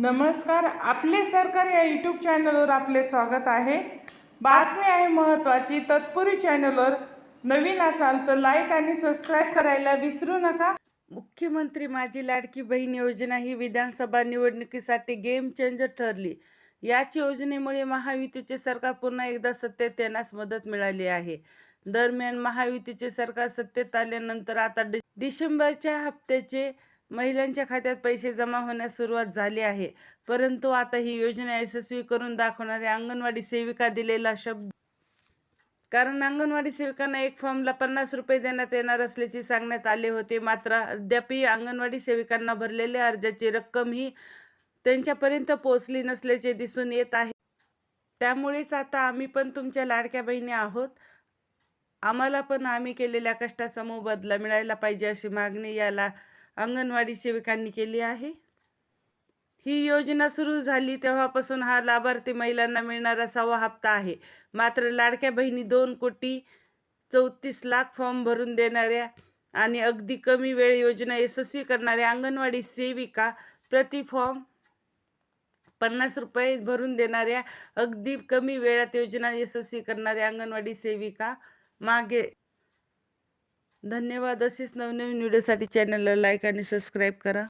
नमस्कार आपले सरकार या यूट्यूब चॅनलवर आपले स्वागत आहे. बातमी आहे महत्त्वाची तत्पूर्वी चॅनलवर नवीन असाल तर लाईक आणि सबस्क्राईब करायला विसरू नका. मुख्यमंत्री माझी लाडकी बहीण योजना ही विधानसभा निवडणुकीसाठी गेम चेंजर ठरली. याच योजनेमुळे महायुतीचे सरकार पुन्हा एकदा सत्तेत येण्यास मदत मिळाली आहे. दरम्यान महायुतीचे सरकार सत्तेत आल्यानंतर आता डिसेंबरच्या हप्त्याचे महिलांच्या खात्यात पैसे जमा होण्यास सुरुवात झाली आहे. परंतु आता ही योजना यशस्वी करून दाखवणारे अंगणवाडी सेविका दिलेला शब्द कारण अंगणवाडी सेविकांना एक फॉर्मला पन्नास रुपये देण्यात येणार असल्याचे सांगण्यात आले होते. मात्र अद्यापही अंगणवाडी सेविकांना भरलेल्या अर्जाची रक्कम ही त्यांच्यापर्यंत पोहोचली नसल्याचे दिसून येत आहे. त्यामुळेच आता आम्ही पण तुमच्या लाडक्या बहिणी आहोत. आम्हाला पण आम्ही केलेल्या कष्टाचा मोबदला मिळायला पाहिजे अशी मागणी याला अंगणवाडी सेविकांनी केली आहे. ही योजना सुरू झाली तेव्हापासून हा लाभार्थी महिलांना मिळणारा सहावा हप्ता आहे. मात्र लाडक्या बहिणी दोन कोटी चौतीस लाख फॉर्म भरून देणाऱ्या आणि अगदी कमी वेळ योजना यशस्वी करणाऱ्या अंगणवाडी सेविका प्रति फॉर्म पन्नास रुपये भरून देणाऱ्या अगदी कमी वेळात योजना यशस्वी करणाऱ्या अंगणवाडी सेविका मागे धन्यवाद. असेच नवनवीन व्हिडिओसाठी चॅनलला लाईक आणि सबस्क्राईब करा.